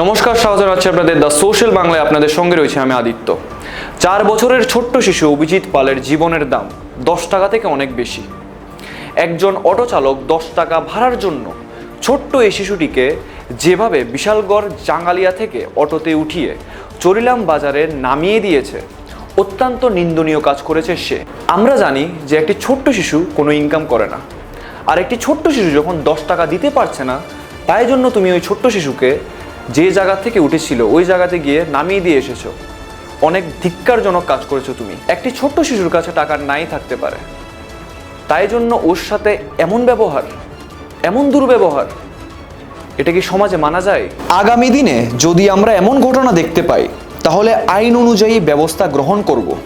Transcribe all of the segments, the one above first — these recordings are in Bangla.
নমস্কার, স্বাগত জানাচ্ছি আপনাদের দ্য সোশ্যাল বাংলায়। আপনাদের সঙ্গে রয়েছে আমি আদিত্য। চার বছরের ছোট্ট শিশু অভিজিৎ পালের জীবনের দাম দশ টাকা থেকে অনেক বেশি। একজন অটো চালক দশ টাকা ভাড়ার জন্য ছোট্ট এই শিশুটিকে যেভাবে বিশালগড় জাঙ্গালিয়া থেকে অটোতে উঠিয়ে চরিলাম বাজারে নামিয়ে দিয়েছে, অত্যন্ত নিন্দনীয় কাজ করেছে সে। আমরা জানি যে একটি ছোট্ট শিশু কোনো ইনকাম করে না। আর একটি ছোট্ট শিশু যখন দশ টাকা দিতে পারছে না, তাই জন্য তুমি ওই ছোট্ট শিশুকে যে জায়গা থেকে উঠেছিল, ওই জায়গাতে গিয়ে নামিয়ে দিয়ে এসেছ। অনেক ধিক্কারজনক কাজ করেছ তুমি। একটি ছোট্ট শিশুর কাছে টাকা নাই থাকতে পারে। তাই জন্য ওর সাথে এমন ব্যবহার, এমন দুর্ব্যবহার, এটা কি সমাজে মানা যায়? আগামী দিনে যদি আমরা এমন ঘটনা দেখতে পাই, তাহলে আইন অনুযায়ী ব্যবস্থা গ্রহণ করব।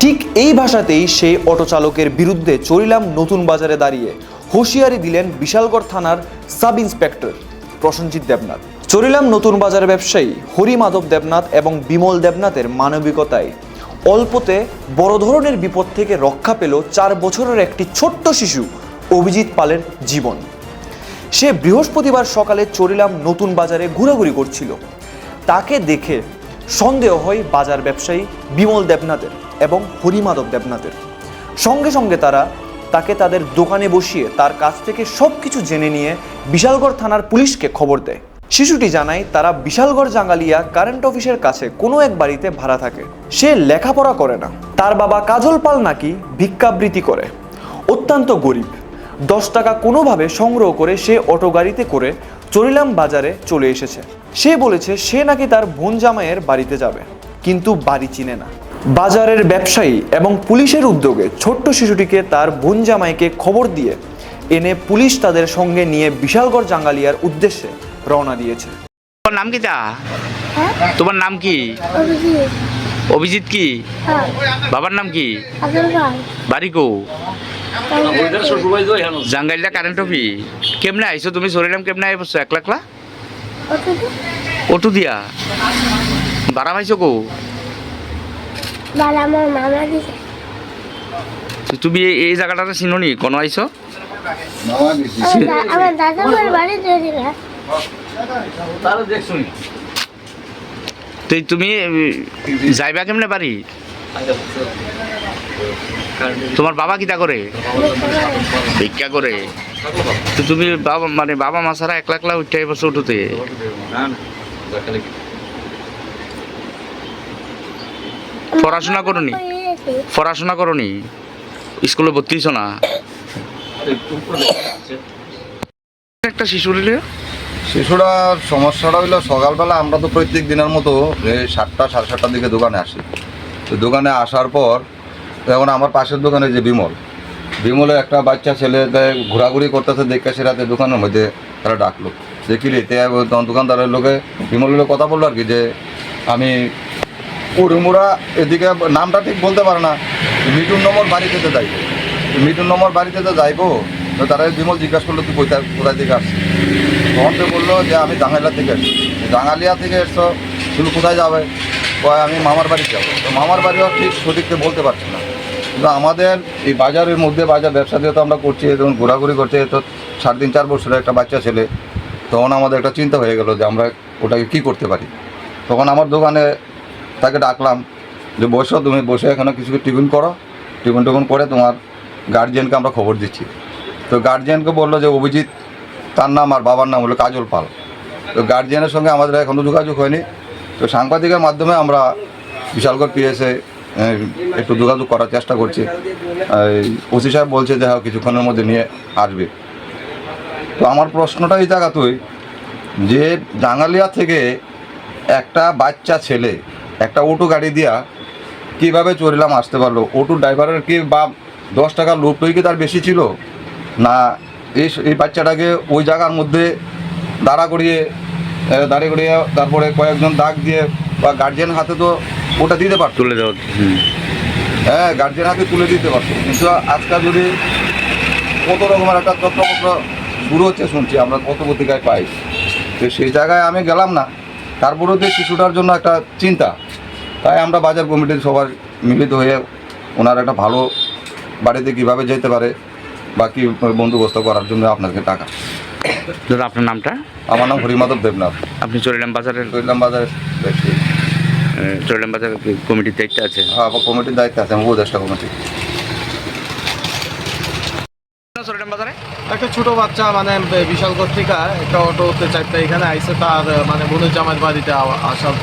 ঠিক এই ভাষাতেই সেই অটো চালকের বিরুদ্ধে চরিলাম নতুন বাজারে দাঁড়িয়ে। হুঁশিয়ারি দিলেন বিশালগড় থানার সাব ইন্সপেক্টর প্রসেনজিৎ দেবনাথ। চরিলাম নতুন বাজার ব্যবসায়ী হরিমাধব দেবনাথ এবং বিমল দেবনাথের মানবিকতায়। অল্পতে বড় ধরনের বিপদ থেকে রক্ষা পেল চার বছরের একটি ছোট্ট শিশু, অভিজিৎ পালের জীবন। সে বৃহস্পতিবার সকালে চরিলাম নতুন বাজারে ঘোরাঘুরি করছিল। তাকে দেখে সন্দেহ হয় বাজার ব্যবসায়ী বিমল দেবনাথের এবং হরিমাধব দেবনাথের। সঙ্গে সঙ্গে তারা তাকে তাদের দোকানে বসিয়ে তার কাছ থেকে সব কিছু জেনে নিয়ে বিশালগড় থানার পুলিশকে খবর দেয়। শিশুটি জানায়, তারা বিশালগড় জাঙ্গালিয়া কারেন্ট অফিসের কাছে কোনো এক বাড়িতে ভাড়া থাকে। সে লেখাপড়া করে না। তার বাবা কাজল পাল নাকি ভিক্ষাবৃত্তি করে। অত্যন্ত গরিব। দশ টাকা কোনোভাবে সংগ্রহ করে সে অটো গাড়িতে করে চরিলাম বাজারে চলে এসেছে। সে বলেছে, সে নাকি তার বোন জামাইয়ের বাড়িতে যাবে, কিন্তু বাড়ি চিনে না। বাজারের ব্যবসায়ী এবং পুলিশের উদ্যোগে ছোট্ট শিশুটিকে তার বোন জামাইকে খবর দিয়ে এনে পুলিশ তাদের সঙ্গে নিয়ে বিশালগড় জাঙ্গালিয়ার উদ্দেশ্যে রওনা দিয়েছে। তোমার নাম কি তা? হ্যাঁ? তোমার নাম কি? অভিজিৎ। কি? হ্যাঁ। বাবার নাম কি? বাড়ি কো? জাঙ্গাইলা। কারেন্ট অফি কেমনে আইছো তুমি? সরিলাম কেমনে আই বসছো একলা? একলা অতটুকু অটো দিয়া? বারা পাইছো কো? বালা আমার মামা দিছে। তো তুমি এই- এই জায়গাটাতে চিনোনি কোনো আইছো? আমার দাদা আমার বাড়ি দিয়েছিল তো তুমি যাইবা কেমনে বাড়ি? তোমার বাবা কিটা করে? ভিক্ষা করে। তো তুমি বাবা মানে বাবা মা ছাড়া একলা একলা উঠে বসে উঠোতে? পড়াশোনা করনি? পড়াশোনা করনি? স্কুলে ভর্তি হইছো না? একটা শিশু নিলে শিশুরার সমস্যাটা হইল সকালবেলা আমরা তো প্রত্যেক দিনের মতো এই সাতটা, সাড়ে সাতটার দিকে দোকানে আসি। তো দোকানে আসার পর এখন আমার পাশের দোকানে যে বিমল বিমলে একটা বাচ্চা ছেলে ঘোরাঘুরি করতেছে, দেখে সে রাতে দোকানের মধ্যে তারা ডাকলো। দেখিলে তে তখন দোকানদারের লোকে বিমলের কথা বলল আর কি যে, আমি উড়মুড়া এদিকে নামটা ঠিক বলতে পারে না। মিটুন নম্বর বাড়িতে তো যাইবো। তো মিটুন নম্বর বাড়িতে তো যাইবো তো তারা বিমল জিজ্ঞাসা করল, তুই কোথায় কোথায় থেকে আসছিস? তখন তো বলল যে, আমি জাঙ্গালিয়া থেকে এসছি জাঙ্গালিয়া থেকে এসছো? তুমি কোথায় যাবে? কয়, আমি মামার বাড়ি যাব। তো মামার বাড়িও ঠিক সঠিককে বলতে পারছি না। কিন্তু আমাদের এই বাজারের মধ্যে বাজার ব্যবসা দিয়ে তো আমরা করছি যখন ঘোরাঘুরি করছি তো সাড়ে তিন, চার বছরের একটা বাচ্চা ছেলে, তখন আমাদের একটা চিন্তা হয়ে গেল যে, আমরা ওটাকে কী করতে পারি? তখন আমার দোকানে তাকে ডাকলাম যে, বসো, তুমি বসে এখানে কিছু টিফিন করো। টিফিন টিফিন করে তোমার গার্জিয়ানকে আমরা খবর দিচ্ছি। তো গার্জিয়ানকে বলল যে, অভিজিৎ, তার নাম আর বাবার নাম হলো কাজল পাল। তো গার্জিয়ানের সঙ্গে আমাদের এখনও যোগাযোগ হয়নি। তো সাংবাদিকের মাধ্যমে আমরা বিশালগড় পিএসএ একটু যোগাযোগ করার চেষ্টা করছি। ওসি সাহেব বলছে যে হ্যাঁ কিছুক্ষণের মধ্যে নিয়ে আসবে। তো আমার প্রশ্নটা এই জায়গাতেই যে, জাঙ্গালিয়া থেকে একটা বাচ্চা ছেলে, একটা অটো গাড়ি দিয়া কীভাবে চড়লাম আসতে পারল? অটো ড্রাইভারের কি বা দশ টাকার লোভটই কি তার বেশি ছিল? না এই এই বাচ্চাটাকে ওই জায়গার মধ্যে দাঁড়া করিয়ে দাঁড়িয়ে করিয়ে তারপরে কয়েকজন দাগ দিয়ে বা গার্জিয়ান হাতে তো ওটা দিতে পারত। তুলে দাও হুম। হ্যাঁ গার্জেন হাতে তুলে দিতে পারত। কিন্তু আজকাল যদি কত রকমের একটা তত্ত্বপত্র শুরু হচ্ছে শুনছি আমরা কত পত্রিকায় পাই। তো সেই জায়গায় আমি গেলাম না। তারপরেও যে শিশুটার জন্য একটা চিন্তা তাই আমরা বাজার কমিটির সবার মিলিত হয়ে ওনার একটা ভালো বাড়িতে কীভাবে যেতে পারে বা কী বন্দোবস্ত করার জন্য আপনাকে টাকা। দাদা আপনার নামটা? আমার নাম হরিমাধব দেবনাথ। আপনি চরিলাম বাজারের? চৈলাম বাজার ব্যক্তি। চরিলাম বাজার কমিটির দায়িত্বে আছে? হ্যাঁ কমিটির দায়িত্ব আছে আমি উপদেষ্টা কমিটি। বাজারে? একটা ছোট বাচ্চা মানে বিশাল কর্তিকা একটা অটোতে চারটা এখানে আইসে তার মানে বোনের জামাইয়ের বাড়িতে আসার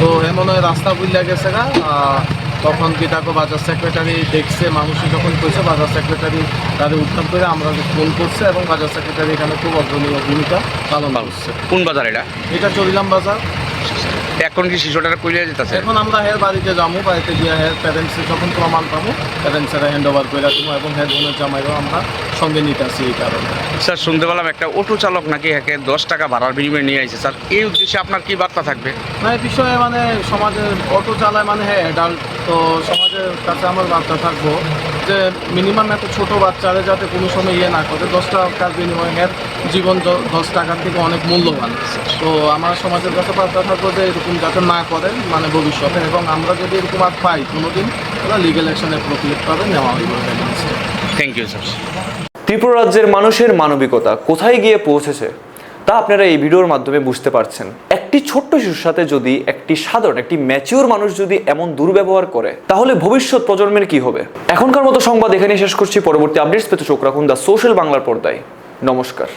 তো এমন হয় রাস্তা বুঝলে গেছে না আহ, তখন কি তাকে বাজার সেক্রেটারি দেখছে মানুষ যখন কইছে বাজার সেক্রেটারি তাদের উত্থান করে আমরা ফোন করছে এবং বাজার সেক্রেটারি এখানে খুব অগ্রণীয় ভূমিকা পালন করছে। কোন বাজার এটা? এটা চরিলাম বাজার। এখন কি শিশুটার কইলে যেতেছে? এখন আমরা হের বাড়িতে যাব বাড়িতে গিয়ে হের প্যারেন্টসে যখন প্রমাণ পাবো প্যারেন্টসেরা হ্যান্ড ওভার করে দেবো এবং হের বোনের জামাইও আমরা সঙ্গে নিতে আসি এই কারণে। স্যার শুনতে পেলাম একটা অটো চালক নাকি একে দশ টাকা ভাড়ার বিনিময়ে নিয়ে আইছে। স্যার এই উদ্দেশ্যে আপনার কি বার্তা থাকবে? না এই বিষয়ে মানে সমাজের অটো চালায় মানে হ্যাঁ অ্যাডাল্ট তো সমাজের কাছে আমার বার্তা থাকব। যে মিনিমাম একটা ছোট বাচ্চারে যাতে কোনো সময় ইয়ে না করে দশ টাকার বিনিময়ে জীবন দশ টাকার থেকে অনেক মূল্যবান। তো আমার সমাজের কাছে বার্তা থাকব যে এরকম যাতে না করে মানে ভবিষ্যতে। এবং আমরা যদি এরকম আর পাই কোনো দিন ওরা লিগেল অ্যাকশনের প্রক্রিয়া পাবে নেওয়া হইব থ্যাংক ইউ স্যার ত্রিপুরা রাজ্যের মানুষের মানবিকতা কোথায় গিয়ে পৌঁছেছে তা আপনারা এই ভিডিওর মাধ্যমে বুঝতে পারছেন। একটি ছোট্ট শিশুর সাথে যদি একটি সাধারণ, একটি ম্যাচিওর মানুষ যদি এমন দুর্ব্যবহার করে, তাহলে ভবিষ্যৎ প্রজন্মের কি হবে? এখনকার মতো সংবাদ এখানে শেষ করছি। পরবর্তী আপডেটস পেতে চোখ রাখুন দ্য সোশ্যাল বাংলার পর্দায়। নমস্কার।